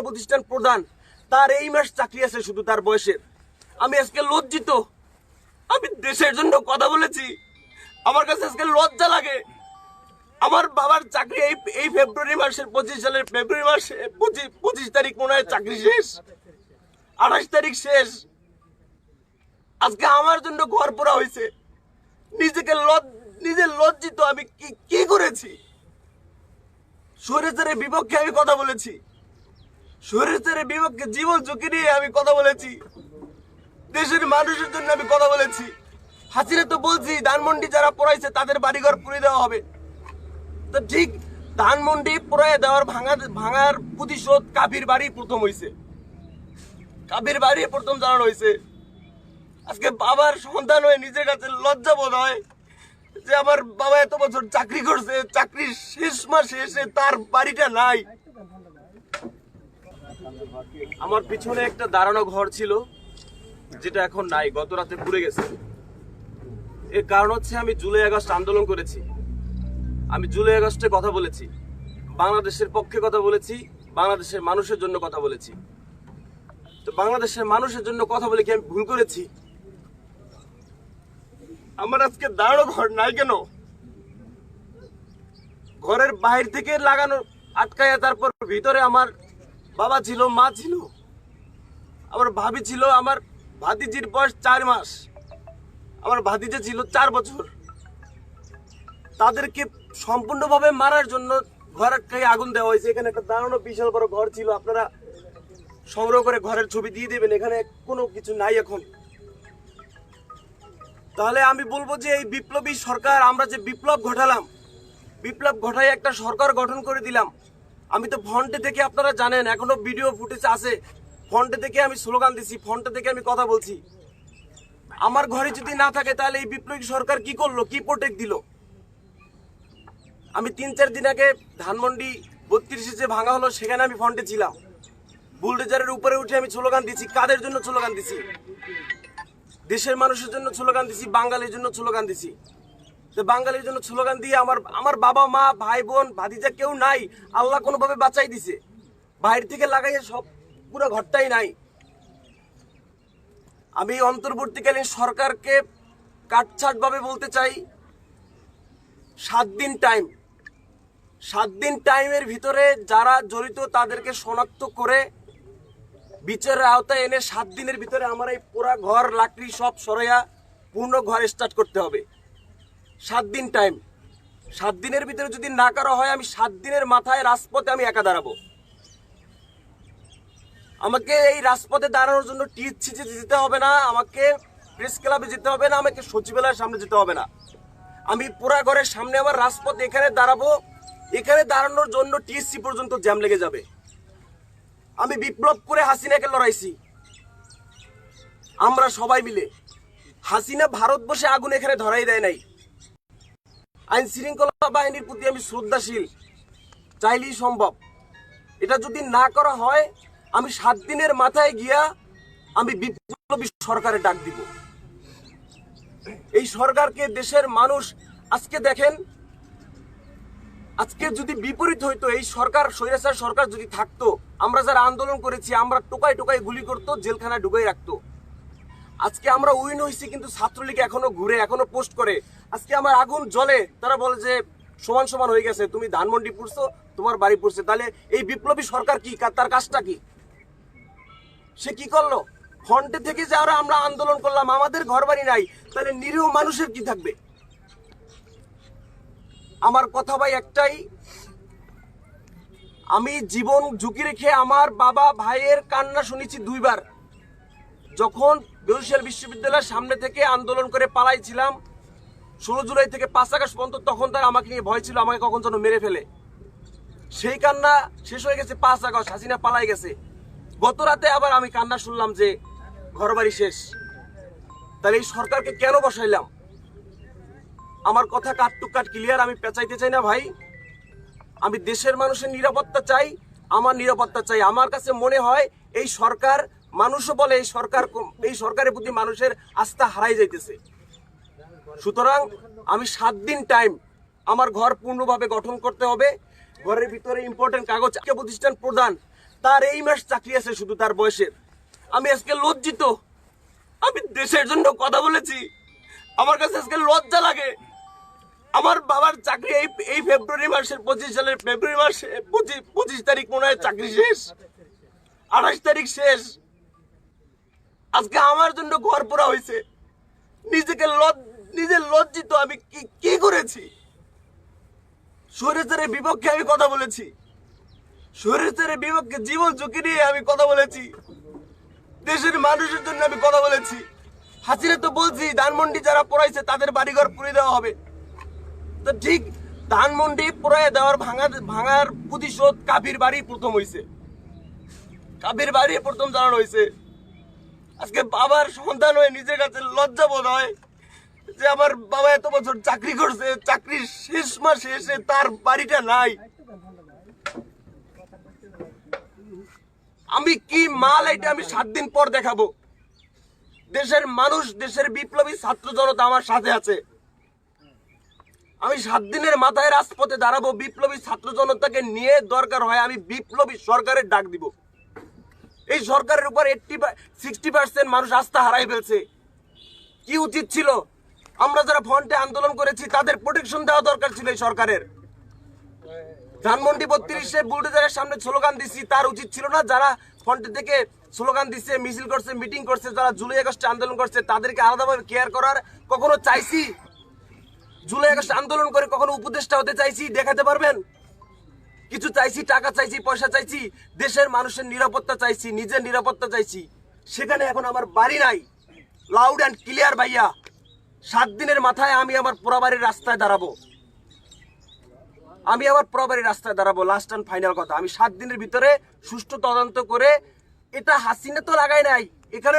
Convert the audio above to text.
শিক্ষা প্রতিষ্ঠান প্রধান, তার এই মাস চাকরি আছে শুধু তার বয়সের। আমি আজকে লজ্জিত। আমি দেশের জন্য কথা বলেছি। আমার কাছে আজকে লজ্জা লাগে। আমার বাবার চাকরি এই এই ফেব্রুয়ারি মাসের পঁচিশ সালের ফেব্রুয়ারি মাসে পঁচিশ পঁচিশ তারিখ মনে হয় চাকরি শেষ। আঠাশ তারিখ শেষ। আজকে আমার জন্য ঘর পোড়া হয়েছে। নিজেকে লজ- নিজে লজ্জিত আমি কি কি করেছি? সুরেশের বিপক্ষে আমি কথা বলেছি। সুরেশের বিপক্ষে জীবন ঝুঁকি নিয়ে আমি কথা বলেছি। দেশের মানুষের জন্য আমি কথা বলেছি। হাসিনা তো বলছি, ধানমন্ডি যারা পড়াইছে, তাদের বাড়িঘর পুড়ে দেওয়া হবে। তো ঠিক ধানমন্ডি পুরাই দেওয়ার ভাঙা ভাঙার প্রতিশোধ কাবির বাড়ি প্রথম হইছে। কাবির বাড়ি প্রথম জানানো হয়েছে আজকে বাবার সন্তান হয়ে নিজের কাছে লজ্জা বোধ হয় যে আমার বাবা এত বছর চাকরি করছে, চাকরির শেষ মাসে এসে তার বাড়িটা নাই। আমার পিছনে একটা দাঁড়ানো ঘর ছিল, যেটা এখন নাই, গত রাতে পুড়ে গেছে। এর কারণ হচ্ছে আমি জুলাই আগস্ট আন্দোলন করেছি। আমি জুলাই আগস্টে কথা বলেছি, বাংলাদেশের পক্ষে কথা বলেছি, বাংলাদেশের মানুষের জন্য কথা বলেছি। তো বাংলাদেশের মানুষের জন্য কথা বলে কি আমি ভুল করেছি? আমার আজকে দাঁড়ানো ঘর নাই কেন? ঘরের বাইরে থেকে লাগানো, আটকায়া তারপর ভিতরে আমার বাবা ছিল, মা ছিল। আমার ভাবি ছিল আমার ভাতিজির বয়স চার মাস। আমার ভাতিজা ছিল চার বছর। তাদেরকে সম্পূর্ণভাবে মারার জন্য ঘরের গায়ে আগুন দেওয়া হয়েছে। এখানে একটা দাঁড়ানো বিশাল বড় ঘর ছিল। আপনারা সংগ্রহ করে ঘরের ছবি দিয়ে দেবেন। এখানে কোনো কিছু নাই এখন। তাহলে আমি বলব যে এই বিপ্লবী সরকার, আমরা যে বিপ্লব ঘটালাম, বিপ্লব ঘটাই একটা সরকার গঠন করে দিলাম। আমি তো ফন্টে থেকে আপনারা জানেন, এখনও ভিডিও ফুটেজ আছে। ফন্টে থেকে আমি স্লোগান দিছি ফন্টে থেকে আমি কথা বলছি। আমার ঘরে যদি না থাকে, তাহলে এই বিপ্লবী সরকার কি করল? কি প্রোটেক্ট দিল? আমি তিন চার দিন আগে ধানমন্ডি বত্রিশে যে ভাঙা হলো, সেখানে আমি ফন্টে ছিলাম। বুলডোজারের উপরে উঠে আমি স্লোগান দিছি, কাদের জন্য স্লোগান দিছি? দেশের মানুষের জন্য স্লোগান দিছি, বাঙালির জন্য স্লোগান দিছি। তো বাঙালির জন্য স্লোগান দিয়ে আমার আমার বাবা, মা, ভাই, বোন, ভাতিজা কেউ নাই, আল্লাহ কোনোভাবে বাঁচাই দিছে। বাইরে থেকে লাগাইয়ে সব, পুরো ঘরটাই নাই। আমি অন্তর্বর্তীকালীন সরকারকে কাটছাটভাবে বলতে চাই, সাত দিন টাইম সাত দিন টাইমের ভিতরে যারা জড়িত তাদেরকে শনাক্ত করে বিচারের আওতায় এনে সাত দিনের ভিতরে আমার এই পুরা ঘর, লাকড়ি সব সরাইয়া পূর্ণ ঘর স্টার্ট করতে হবে। সাত দিন টাইম সাত দিনের ভিতরে যদি না করা হয়, আমি সাত দিনের মাথায় রাজপথে আমি একা দাঁড়াবো। আমাকে এই রাজপথে দাঁড়ানোর জন্য টিএসসিতে যেতে হবে না, আমাকে প্রেস ক্লাবে যেতে হবে না, আমাকে সচিবালয়ের সামনে যেতে হবে না। আমি পুরা ঘরের সামনে আমার রাজপথ এখানে দাঁড়াবো। এখানে দাঁড়ানোর জন্য টিএসসি পর্যন্ত জ্যাম লেগে যাবে। আমি বিপ্লব করে হাসিনাকে লড়াইছি। আমরা সবাই মিলে। হাসিনা ভারতবর্ষে আগুন এখানে ধরাই দেয় নাই। আইন শৃঙ্খলা বাহিনীর প্রতি আমি শ্রদ্ধাশীল। চাইলেই সম্ভব। এটা যদি না করা হয়, আমি সাত দিনের মাথায় গিয়া আমি বিপ্লবী সরকারে ডাক দিব। এই সরকারকে দেশের মানুষ আজকে দেখেন, আজকে যদি বিপরীত হইতো, এই সরকার, স্বৈরাচার সরকার যদি থাকতো, আমরা যারা আন্দোলন করেছি, আমরা টোকাই টোকাই গুলি করতো, জেলখানায় ঢুকাই রাখতো। আজকে আমরা উইন হয়েছি কিন্তু ছাত্রলীগ এখনও ঘুরে, এখনও পোস্ট করে। আজকে আমার আগুন জ্বলে, তারা বলে যে সমান সমান হয়ে গেছে, তুমি ধানমন্ডি পড়ছো, তোমার বাড়ি পড়ছে। তাহলে এই বিপ্লবী সরকার কি? তার কাজটা কি? সে কি করল? ফ্রন্টে থেকে যারা আমরা আন্দোলন করলাম, আমাদের ঘর বাড়ি নাই, তাহলে নিরীহ মানুষের কি থাকবে? আমার কথা ভাই একটাই, আমি জীবন ঝুঁকি রেখে আমার বাবা ভাইয়ের কান্না শুনেছি দুইবার। যখন বরিশাল বিশ্ববিদ্যালয়ের সামনে থেকে আন্দোলন করে পালাইছিলাম। ষোলো জুলাই থেকে পাঁচ আগস্ট পর্যন্ত তখন তার আমাকে নিয়ে ভয় ছিল, আমাকে কখন যেন মেরে ফেলে। সেই কান্না শেষ হয়ে গেছে পাঁচ আগস্ট, হাসিনা পালাই গেছে। গত রাতে আবার আমি কান্না শুনলাম যে ঘরবাড়ি শেষ। তাহলে এই সরকারকে কেন বসাইলাম? আমার কথা কাট টু কাট ক্লিয়ার আমি পেঁচাইতে চাই না ভাই। আমি দেশের মানুষের নিরাপত্তা চাই, আমার নিরাপত্তা চাই। আমার কাছে মনে হয় এই সরকার মানুষও বলে এই সরকার এই সরকারের প্রতি মানুষের আস্থা হারাই যাইতেছে। সুতরাং আমি সাত দিন টাইম আমার ঘর পূর্ণভাবে গঠন করতে হবে। ঘরের ভিতরে ইম্পর্টেন্ট কাগজ প্রতিষ্ঠান প্রদান তার এই মাস চাকরি আছে শুধু তার বয়সের। আমি আজকে লজ্জিত। আমি দেশের জন্য কথা বলেছি। আমার কাছে আজকে লজ্জা লাগে। আমার বাবার চাকরি এই এই ফেব্রুয়ারি মাসের পঁচিশ সালের ফেব্রুয়ারি মাসে পঁচিশ পঁচিশ তারিখ মনে হয় চাকরি শেষ। আঠাশ তারিখ শেষ। আজকে আমার জন্য ঘর পোড়া হয়েছে। নিজেকে নিজে লজ্জিত আমি কি করেছি? স্বৈরাচারের বিপক্ষে আমি কথা বলেছি। স্বৈরাচারের বিপক্ষে জীবন ঝুঁকি নিয়ে আমি কথা বলেছি। দেশের মানুষের জন্য আমি কথা বলেছি। হাসিনা তো বলছি, ধানমন্ডি যারা পড়াইছে, তাদের বাড়িঘর পুড়ে দেওয়া হবে। তো ঠিক ধানমন্ডি পুরায় দেওয়ার ভাঙা, ভাঙার প্রতিশোধ কাবির বাড়ি প্রথম হইছে। কাবির বাড়ি প্রথম জানানো হয়েছে আজকে বাবার সন্তান হয়ে নিজের কাছে লজ্জা বোধ হয় যে আমার বাবা এত বছর চাকরি করছে, চাকরির শেষ মাসে এসে তার বাড়িটা নাই। আমি কি মাল এটা আমি সাত দিন পর দেখাবো? দেশের মানুষ, দেশের বিপ্লবী ছাত্র জনতা আমার সাথে আছে। আমি সাত দিনের মাথায় রাজপথে দাঁড়াবো, বিপ্লবী ছাত্র জনতাকে নিয়ে দরকার হয়, আমি বিপ্লবী সরকারের ডাক দিব। এই সরকারের উপর এইটটি সিক্সটি পার্সেন্ট মানুষ আস্থা হারাই ফেলছে। কি উচিত ছিল? আমরা যারা ফ্রন্টে আন্দোলন করেছি, তাদের প্রোটেকশন দেওয়া দরকার ছিল এই সরকারের। ধানমন্ডি বত্রিশে বুলডোজারের সামনে স্লোগান দিচ্ছি তার উচিত ছিল না যারা ফ্রন্টে থেকে স্লোগান দিচ্ছে মিছিল করছে মিটিং করছে, যারা জুলাই আগস্টে আন্দোলন করছে, তাদেরকে আলাদাভাবে কেয়ার করার কখনো চাইছি? জুলাই আগস্ট আন্দোলন করে কখনো উপদেষ্টা হতে চাইছি, দেখাতে পারবেন? কিছু চাইছি, টাকা চাইছি, পয়সা চাইছি, দেশের মানুষের নিরাপত্তা চাইছি, নিজের নিরাপত্তা চাইছি, সেখানে এখন আমার বাড়ি নাই। লাউড অ্যান্ড ক্লিয়ার ভাইয়া, সাত দিনের মাথায় আমি আমার পোড়াবাড়ির রাস্তায় দাঁড়াবো। আমি আমার প্রবারী রাস্তায় দাঁড়াবো লাস্ট অ্যান্ড ফাইনাল কথা। আমি সাত দিনের ভিতরে সুষ্ঠু তদন্ত করে, এটা হাসিনে তো লাগাই নাই। এখানে